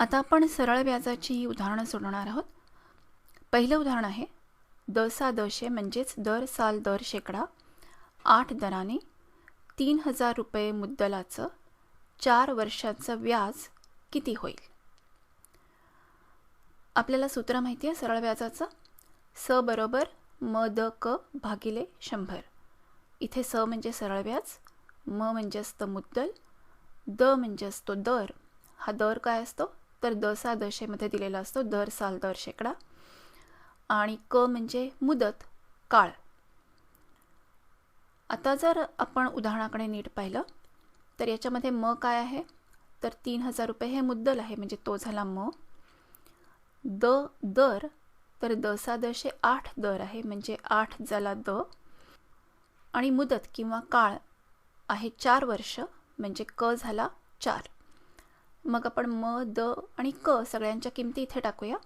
आता आपण सरळ व्याजाची उदाहरणं सोडवणार आहोत. पहिलं उदाहरण आहे दसा दशे म्हणजेच दर साल दर शेकडा आठ दराने तीन हजार रुपये मुद्दलाचं चार वर्षाचं व्याज किती होईल? आपल्याला सूत्र माहिती आहे सरळ व्याजाचं? स बरोबर म द क भागिले शंभर. इथे स म्हणजे सरळ व्याज म म्हणजे असतं मुद्दल द म्हणजे असतो दर. हा दर काय असतो? तर दसा दशेमध्ये दिलेला असतो दर साल दर शेकडा. आणि क म्हणजे मुदत काळ. आता जर आपण उदाहरणाकडे नीट पाहिलं तर याच्यामध्ये म काय आहे? तर तीन हजार रुपये हे मुद्दल आहे म्हणजे तो झाला म. द दर तर दसा दशे आठ दर आहे म्हणजे आठ झाला द. आणि मुदत किंवा काळ आहे चार वर्ष म्हणजे क झाला चार. मग आपण म द आणि क सगळ्यांच्या किमती इथे टाकूया.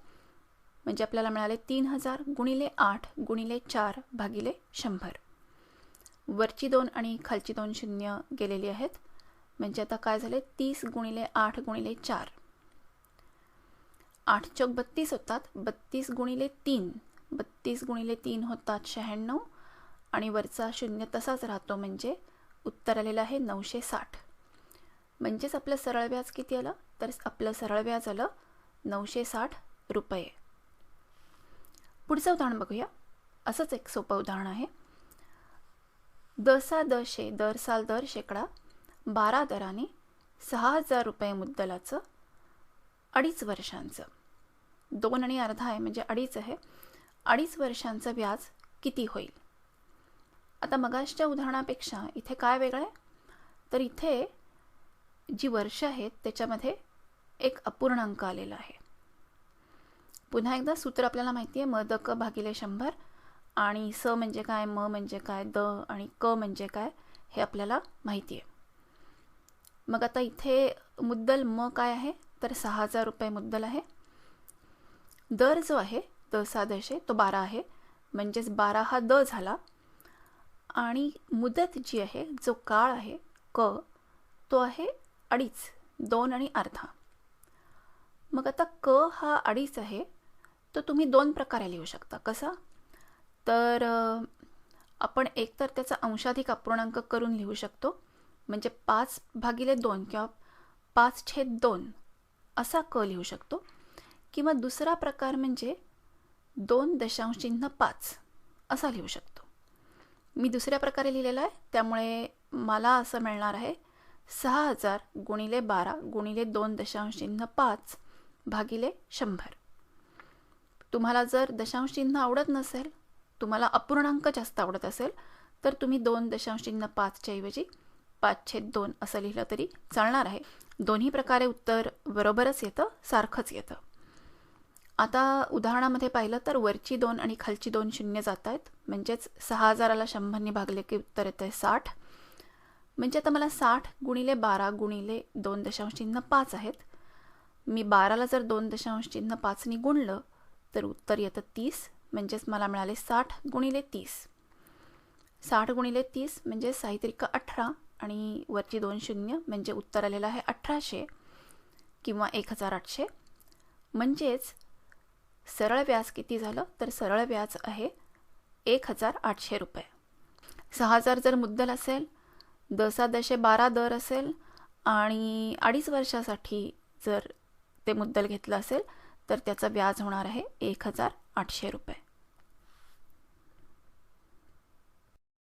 म्हणजे आपल्याला मिळाले तीन हजार गुणिले आठ गुणिले चार भागिले शंभर. वरची दोन आणि खालची दोन शून्य गेलेली आहेत. म्हणजे आता काय झाले? तीस गुणिले आठ गुणिले चार. आठ चौक बत्तीस होतात. बत्तीस गुणिले तीन. बत्तीस गुणिले तीन होतात शहाण्णव. आणि वरचा शून्य तसाच राहतो म्हणजे उत्तर आलेलं आहे नऊशे साठ. म्हणजेच आपलं सरळ व्याज किती आलं? तर आपलं सरळ व्याज आलं नऊशे साठ रुपये. पुढचं उदाहरण बघूया. असंच एक सोपं उदाहरण आहे. दसा दशे दर साल दर शेकडा बारा दराने सहा हजार रुपये मुद्दलाचं अडीच वर्षांचं. दोन आणि अर्धा आहे म्हणजे अडीच आहे. अडीच वर्षांचं व्याज किती होईल? आता मगाशच्या उदाहरणापेक्षा इथे काय वेगळं आहे? तर इथे जी वर्ष आहेत त्याच्यामध्ये एक अपूर्णांक आलेला आहे. पुन्हा एकदा सूत्र आपल्याला माहिती आहे म द क भागिले शंभर आणि स म्हणजे काय म म्हणजे काय द आणि क म्हणजे काय हे आपल्याला माहिती आहे. मग आता इथे मुद्दल म काय आहे? तर सहा हजार रुपये मुद्दल आहे. दर जो आहे द सादशे तो बारा आहे. म्हणजेच बारा हा द झाला. आणि मुदत जी आहे जो काळ आहे क तो आहे अडीच दोन आणि अर्धा. मग आता क हा अडीच आहे तो तुम्ही दोन प्रकारे लिहू शकता. कसा? तर आपण एकतर त्याचा अंशाधिक अपूर्णांक करून लिहू शकतो. म्हणजे पाच भागिले दोन किंवा पाच छेद दोन असा क लिहू शकतो. किंवा दुसरा प्रकार म्हणजे दोन दशांश चिन्ह पाच असा लिहू शकतो. मी दुसऱ्या प्रकारे लिहिलेला आहे त्यामुळे मला असं मिळणार आहे. सहा हजार गुणिले बारा गुणिले दोन दशांश चिन्ह पाच भागिले शंभर. तुम्हाला जर दशांश चिन्ह आवडत नसेल तुम्हाला अपूर्णांक जास्त आवडत असेल तर तुम्ही दोन दशांश चिन्ह पाचच्या ऐवजी पाचशे दोन असं लिहिलं तरी चालणार आहे. दोन्ही प्रकारे उत्तर बरोबरच येतं सारखंच येतं. आता उदाहरणामध्ये पाहिलं तर वरची दोन आणि खालची दोन शून्य जात आहेत म्हणजेच सहा हजाराला शंभरने भागले की उत्तर येतं आहे साठ. म्हणजे आता मला साठ गुणिले बारा गुणिले दोन दशांश चिन्ह पाच आहेत. मी बाराला जर दोन दशांश चिन्ह पाचनी गुणलं तर उत्तर येतं तीस म्हणजेच मला मिळाले साठ गुणिले तीस. साठ गुणिले तीस म्हणजे साहित्रिक अठरा आणि वरची दोन शून्य म्हणजे उत्तर आलेलं आहे अठराशे किंवा एक हजार आठशे. म्हणजेच सरळ व्याज किती झालं? तर सरळ व्याज आहे एक हजार आठशे रुपये. सहा हजार जर मुद्दल असेल दसा दशे बारा दर असेल आणि अडीच वर्षासाठी जर ते मुद्दल घेतलं असेल तर त्याचं व्याज होणार आहे एक हजार आठशे रुपये.